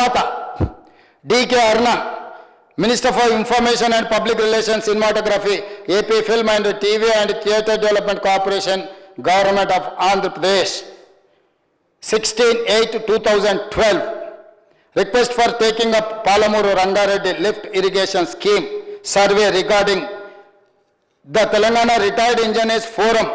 తర్వాత DK Aruna minister for information and public relations cinematography AP film and TV and theatre development corporation government of Andhra Pradesh sixteen eight two thousand twelve request for taking up Palamuru Rangareddy lift irrigation scheme survey regarding the Telangana retired engineers forum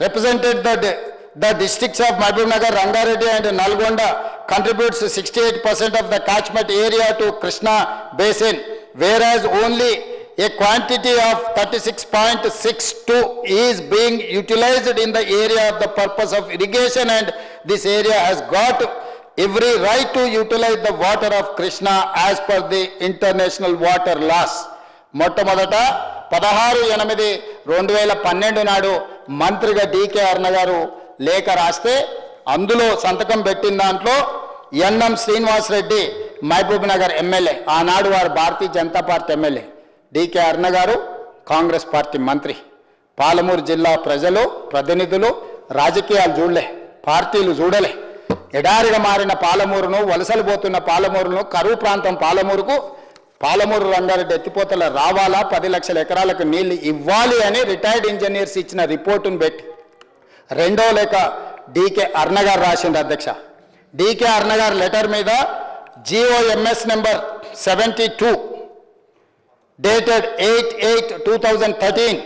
represented the, the districts of Mahbubnagar, Rangareddy and Nalgonda contributes 68% of the catchment area to Krishna Basin, whereas only a quantity of 36.62 is being utilized in the area of the purpose of irrigation and this area has got every right to utilize the water of Krishna as per the international water laws. మొట్టమొదట పదహారు ఎనిమిది రెండు వేల పన్నెండు నాడు మంత్రిగా DK Aruna గారు లేఖ రాస్తే అందులో సంతకం పెట్టిన దాంట్లో ఎన్ఎం శ్రీనివాసరెడ్డి మహబూబ్ నగర్ ఎమ్మెల్యే ఆనాడు వారు భారతీయ జనతా పార్టీ ఎమ్మెల్యే. డీకే అర్ణ గారు కాంగ్రెస్ పార్టీ మంత్రి. పాలమూరు జిల్లా ప్రజలు ప్రతినిధులు రాజకీయాలు చూడలే పార్టీలు చూడలే. ఎడారిగా మారిన పాలమూరును వలసలు పోతున్న పాలమూరును కరువు ప్రాంతం పాలమూరుకు పాలమూరు రంగారెడ్డి ఎత్తిపోతల రావాలా పది లక్షల ఎకరాలకు నీళ్ళు ఇవ్వాలి అని రిటైర్డ్ ఇంజనీర్స్ ఇచ్చిన రిపోర్టును పెట్టి. రెండో లేక డీకే అర్ణ గారు రాసిండు అధ్యక్ష. డీకే అర్ణ గారు లెటర్ మీద G O M S number seventy two dated eight eight two thousand thirteen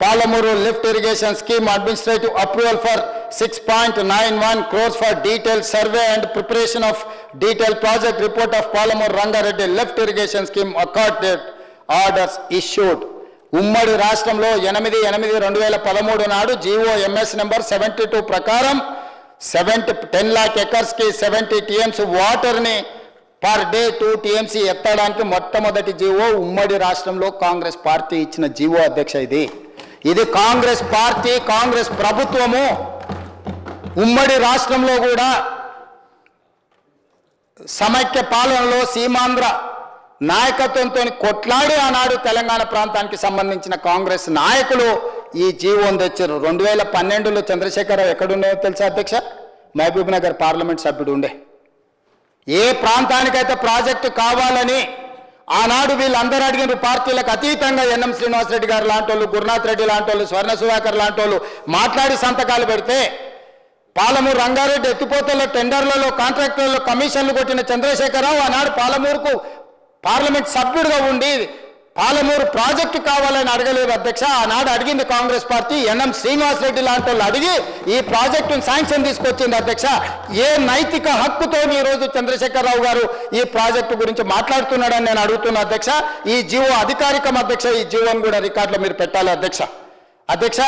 Palamuru lift irrigation scheme administrative approval for six point nine one crores for detail survey and preparation of detail project report of Palamuru Rangareddy lift irrigation scheme accorded orders issued. ఉమ్మడి రాష్ట్రంలో ఎనిమిది ఎనిమిది రెండు వేల పదమూడు నాడు G O M S number seventy two ప్రకారం seventy ten lakh ఎకర్స్కి సెవెంటీ టీఎంసీ వాటర్ని పర్ డే టూ టీఎంసీ ఎత్తడానికి మొట్టమొదటి జీవో ఉమ్మడి రాష్ట్రంలో కాంగ్రెస్ పార్టీ ఇచ్చిన జీవో అధ్యక్ష ఇది. ఇది కాంగ్రెస్ పార్టీ కాంగ్రెస్ ప్రభుత్వము ఉమ్మడి రాష్ట్రంలో కూడా సమైక్య పాలనలో సీమాంధ్ర నాయకత్వంతో కొట్లాడి ఆనాడు తెలంగాణ ప్రాంతానికి సంబంధించిన కాంగ్రెస్ నాయకులు ఈ జీవోని తెచ్చారు రెండు వేల పన్నెండులో చంద్రశేఖరరావు ఎక్కడున్నాయో తెలుసా అధ్యక్ష? మహబూబ్ నగర్ పార్లమెంట్ సభ్యుడు ఉండే ఏ ప్రాంతానికైతే ప్రాజెక్టు కావాలని ఆనాడు వీళ్ళందరూ అడిగిన పార్టీలకు అతీతంగా ఎన్ఎం శ్రీనివాసరెడ్డి గారు లాంటి వాళ్ళు గురునాథ్ రెడ్డి లాంటి వాళ్ళు స్వర్ణ సుధాకర్ లాంటి వాళ్ళు మాట్లాడి సంతకాలు పెడితే పాలమూరు రంగారెడ్డి ఎత్తిపోతల టెండర్లలో కాంట్రాక్టర్లలో కమిషన్లు కొట్టిన చంద్రశేఖరరావు ఆనాడు పాలమూరుకు పార్లమెంట్ సభ్యుడిగా ఉండి పాలమూరు ప్రాజెక్టు కావాలని అడగలేదు అధ్యక్ష. ఆనాడు అడిగింది కాంగ్రెస్ పార్టీ ఎన్ఎం శ్రీనివాసరెడ్డి లాంటి వాళ్ళు అడిగి ఈ ప్రాజెక్టును శాంక్షన్ తీసుకొచ్చింది అధ్యక్ష. ఏ నైతిక హక్కుతో ఈ రోజు చంద్రశేఖరరావు గారు ఈ ప్రాజెక్టు గురించి మాట్లాడుతున్నాడని నేను అడుగుతున్నా అధ్యక్ష. ఈ జీవో అధికారికం అధ్యక్ష ఈ జీవోని కూడా రికార్డులో మీరు పెట్టాలి అధ్యక్ష. అధ్యక్ష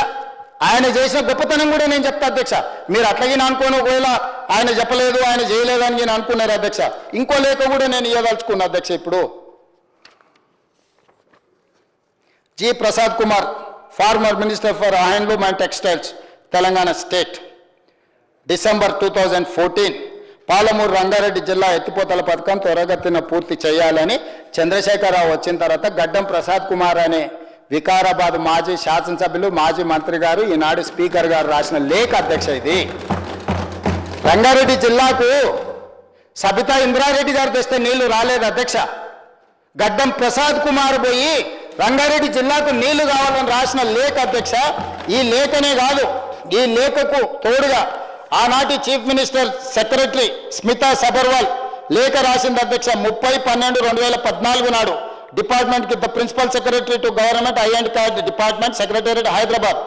ఆయన చేసిన గొప్పతనం కూడా నేను చెప్తా అధ్యక్ష. మీరు అట్లాగే అనుకోని ఒకవేళ ఆయన చెప్పలేదు ఆయన చేయలేదని నేను అనుకున్నారు అధ్యక్ష. ఇంకో లేఖ కూడా నేను ఇవ్వదలుచుకున్నా అధ్యక్ష ఇప్పుడు. G. Prasad Kumar former minister for handloom and textiles Telangana state. December two thousand fourteen Palamuru Rangareddy జిల్లా ఎత్తిపోతల పథకం త్వరగతిన పూర్తి చేయాలని చంద్రశేఖరరావు వచ్చిన తర్వాత గడ్డం ప్రసాద్ కుమార్ అనే వికారాబాద్ మాజీ శాసనసభ్యులు మాజీ మంత్రి గారు ఈనాడు స్పీకర్ గారు రాసిన లేఖ అధ్యక్ష ఇది. రంగారెడ్డి జిల్లాకు సబితా ఇంద్రారెడ్డి గారు తెస్తే నీళ్ళు రాలేదు అధ్యక్ష. గడ్డం ప్రసాద్ కుమార్ పోయి రంగారెడ్డి జిల్లాకు నీళ్ళు కావాలని రాసిన లేఖ అధ్యక్ష. ఈ లేఖనే కాదు ఈ లేఖకు తోడుగా ఆనాటి chief minister secretary Smita Sabharwal లేఖ రాసింది అధ్యక్ష. ముప్పై పన్నెండు రెండు వేల పద్నాలుగు నాడు డిపార్ట్మెంట్కి the principal secretary to government I and card department secretariat Hyderabad.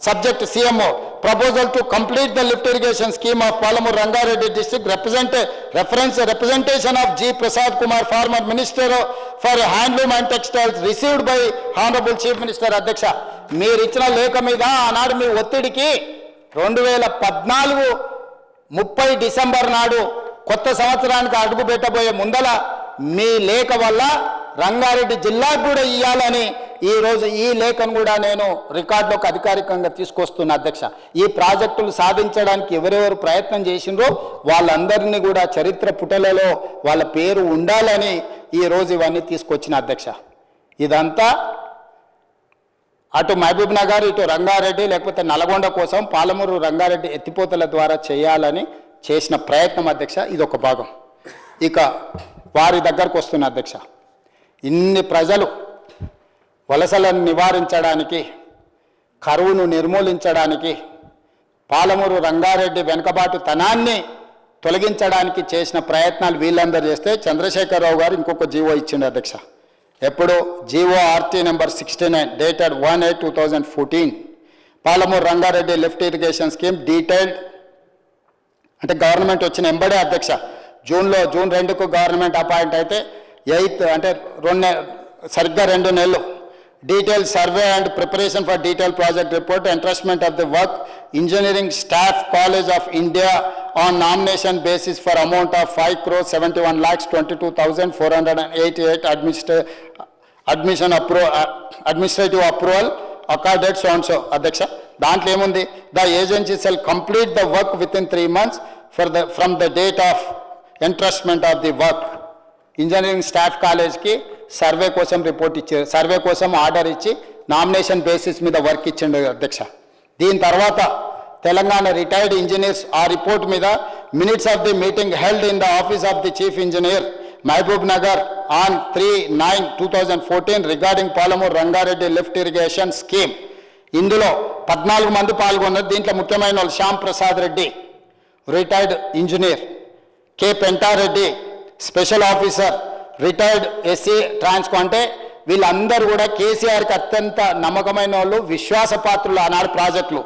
Subject CMO. Proposal to complete the lift irrigation scheme of Palamuru Rangareddy district represent reference representation of G Prasad Kumar former minister for handloom and textiles received by honourable chief minister అధ్యక్ష మీరు ఇచ్చిన లేఖ మీద ఆనాడు మీ ఒత్తిడికి రెండు వేల పద్నాలుగు ముప్పై డిసెంబర్ నాడు కొత్త సంవత్సరానికి అడుగు పెట్టబోయే ముందల మీ లేఖ వల్ల రంగారెడ్డి జిల్లాకు కూడా ఇవ్వాలని ఈ రోజు ఈ లేఖను కూడా నేను రికార్డులోకి అధికారికంగా తీసుకొస్తున్నా అధ్యక్ష. ఈ ప్రాజెక్టులు సాధించడానికి ఎవరెవరు ప్రయత్నం చేసిండ్రో వాళ్ళందరినీ కూడా చరిత్ర పుటలలో వాళ్ళ పేరు ఉండాలని ఈ రోజు ఇవన్నీ తీసుకొచ్చిన అధ్యక్ష. ఇదంతా అటు మహబూబ్ నగర్ ఇటు రంగారెడ్డి లేకపోతే నల్గొండ కోసం పాలమూరు రంగారెడ్డి ఎత్తిపోతల ద్వారా చేయాలని చేసిన ప్రయత్నం అధ్యక్ష ఇది ఒక భాగం. ఇక వారి దగ్గరకు వస్తున్న అధ్యక్ష. ఇన్ని ప్రజలు వలసలను నివారించడానికి కరువును నిర్మూలించడానికి పాలమూరు రంగారెడ్డి వెనుకబాటు తనాన్ని తొలగించడానికి చేసిన ప్రయత్నాలు వీళ్ళందరూ చేస్తే చంద్రశేఖరరావు గారు ఇంకొక జీవో ఇచ్చిండు అధ్యక్ష. ఎప్పుడు? G O RT number sixty nine dated one eight two thousand fourteen. Palamuru Rangareddy lift irrigation scheme detailed. అంటే గవర్నమెంట్ వచ్చిన ఎంబడే అధ్యక్ష. జూన్లో జూన్ రెండుకు గవర్నమెంట్ అపాయింట్ అయితే ఎయిత్ అంటే రెండు నె- సరిగ్గా రెండు నెలలు. Detail survey and preparation for detail project report entrustment of the work engineering staff college of India on nomination basis for amount of five crore seventy one lakhs twenty two thousand four hundred and eighty eight అడ్మినిస్ట్రే admission approve administrative approval accorded సోన్సో అధ్యక్ష దాంట్లో ఏముంది? The agency shall complete the work within three months for the from the date of entrustment of the work engineering staff కాలేజ్కి survey కోసం report ఇచ్చారు survey కోసం order ఇచ్చి nomination basis మీద work ఇచ్చిండు అధ్యక్ష. దీని తర్వాత తెలంగాణ రిటైర్డ్ ఇంజనీర్స్ ఆ రిపోర్ట్ మీద minutes of the meeting held in the office of the chief engineer Mahabub Nagar on three nine two thousand fourteen regarding Palamuru Rangareddy lift irrigation scheme. ఇందులో పద్నాలుగు మంది పాల్గొన్నారు. దీంట్లో ముఖ్యమైన వాళ్ళు Shyam Prasad Reddy retired engineer. K Penta Reddy special officer retired SE Transco అంటే వీళ్ళందరూ కూడా కేసీఆర్కి అత్యంత నమ్మకమైన వాళ్ళు విశ్వాసపాత్రులు ఆనాడు ప్రాజెక్టులు.